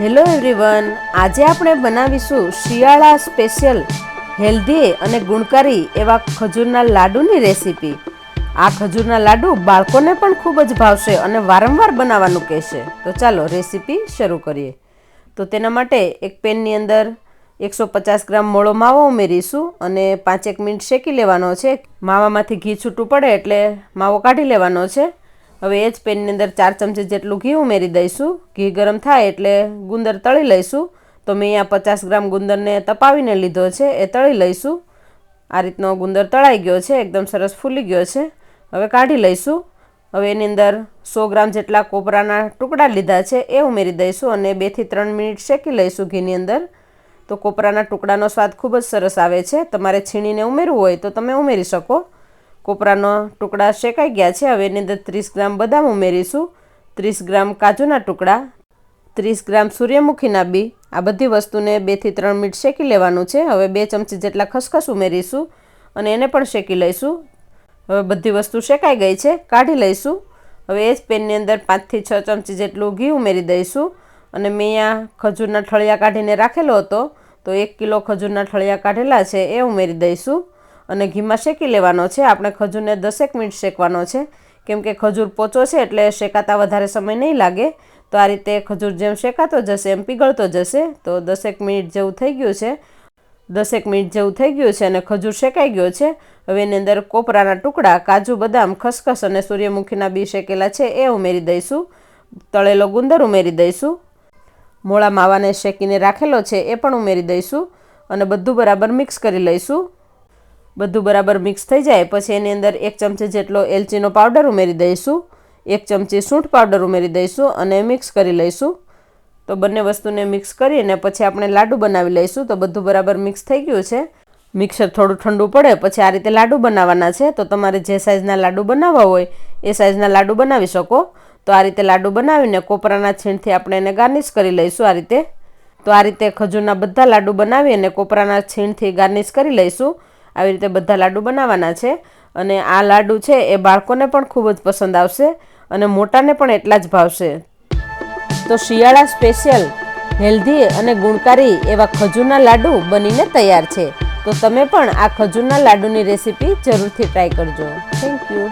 Hello everyone, આજે આપણે બનાવીશું શિયાળા સ્પેશિયલ, હેલ્ધી અને ગુણકારી એવા ખજૂરના લાડુની રેસીપી. આ ખજૂરના લાડુ બાળકોને પણ ખૂબ જ ભાવશે અને વારંવાર બનાવવાનું કહેશે. તો ચાલો રેસીપી શરૂ કરીએ. તો તેના માટે એક પેનની અંદર એકસો પચાસ ગ્રામ મોળો માવો ઉમેરીશું અને પાંચેક મિનિટ શેકી લેવાનો છે. માવામાંથી ઘી છૂટું પડે એટલે માવો કાઢી લેવાનો છે. હવે એ જ પેનની અંદર ચાર ચમચી જેટલું ઘી ઉમેરી દઈશું. ઘી ગરમ થાય એટલે ગુંદર તળી લઈશું. તો મેં અહીંયા પચાસ ગ્રામ ગુંદરને તપાવીને લીધો છે, એ તળી લઈશું. આ રીતનો ગુંદર તળાઈ ગયો છે, એકદમ સરસ ફૂલી ગયો છે. હવે કાઢી લઈશું. હવે એની અંદર સો ગ્રામ જેટલા કોપરાના ટુકડા લીધા છે, એ ઉમેરી દઈશું અને બેથી ત્રણ મિનિટ શેકી લઈશું ઘીની અંદર. તો કોપરાના ટુકડાનો સ્વાદ ખૂબ જ સરસ આવે છે. તમારે છીણીને ઉમેરવું હોય તો તમે ઉમેરી શકો. કોપરાનો ટુકડા શેકાઈ ગયા છે. હવે એની અંદર ત્રીસ ગ્રામ બદામ ઉમેરીશું. ત્રીસ ગ્રામ કાજુના ટુકડા, ત્રીસ ગ્રામ સૂર્યમુખીના બી. આ બધી વસ્તુને બેથી ત્રણ મિનિટ શેકી લેવાનું છે. હવે બે ચમચી જેટલા ખસખસ ઉમેરીશું અને એને પણ શેકી લઈશું. હવે બધી વસ્તુ શેકાઈ ગઈ છે. કાઢી લઈશું. હવે એ જ પેનની અંદર પાંચથી છ ચમચી જેટલું ઘી ઉમેરી દઈશું. અને મેં અહીંયા ખજૂરના ઠળિયા કાઢીને રાખેલો હતો. તો એક કિલો ખજૂરના ઠળિયા કાઢેલા છે. એ ઉમેરી દઈશું. અને ઘીમાં શેકી લેવાનો છે. આપણે ખજૂરને દસેક મિનિટ શેકવાનો છે. કેમ કે ખજૂર પોચો છે એટલે શેકાતા વધારે સમય નહીં લાગે. તો આ રીતે ખજૂર જેમ શેકાતો જશે એમ પીગળતો જશે. તો દસેક મિનિટ જેવું થઈ ગયું છે. દસેક મિનિટ જેવું થઈ ગયું છે અને ખજૂર શેકાઈ ગયો છે. હવે એની અંદર કોપરાના ટુકડા, કાજુ બદામ, ખસખસ અને સૂર્યમુખીના બી શેકેલા છે એ ઉમેરી દઈશું. તળેલો ગુંદર ઉમેરી દઈશું. મોળા માવાને શેકીને રાખેલો છે એ પણ ઉમેરી દઈશું. અને બધું બરાબર મિક્સ કરી લઈશું. બધું બરાબર મિક્સ થઈ જાય, પછી એની અંદર એક ચમચી જેટલો એલચીનો પાવડર ઉમેરી દઈશું, એક ચમચી સૂંઠ પાવડર ઉમેરી દઈશું અને મિક્સ કરી લઈશું. તો બંને વસ્તુને મિક્સ કરીને પછી આપણે લાડુ બનાવી લઈશું, તો બધું બરાબર મિક્સ થઈ ગયું છે. મિક્સર થોડું ઠંડુ પડે, પછી આ રીતે લાડુ બનાવવાના છે. તો તમારે જે સાઇઝના લાડુ બનાવવા હોય, એ સાઇઝના લાડુ બનાવી શકો. તો આ રીતે લાડુ બનાવીને કોપરાના છીણથી આપણે એને ગાર્નિશ કરી લઈશું આ રીતે. તો આ રીતે ખજૂરના બધા લાડુ બનાવી અને કોપરાના છીણથી ગાર્નિશ કરી લઈશું. આવી રીતે બધા લાડુ બનાવવાના છે. અને આ લાડુ છે એ બાળકોને પણ ખૂબ જ પસંદ આવશે અને મોટાને પણ એટલા જ ભાવશે. તો શિયાળા સ્પેશિયલ, હેલ્ધી અને ગુણકારી એવા ખજૂરના લાડુ બનીને તૈયાર છે. તો તમે પણ આ ખજૂરના લાડુની રેસીપી જરૂરથી ટ્રાય કરજો. Thank you.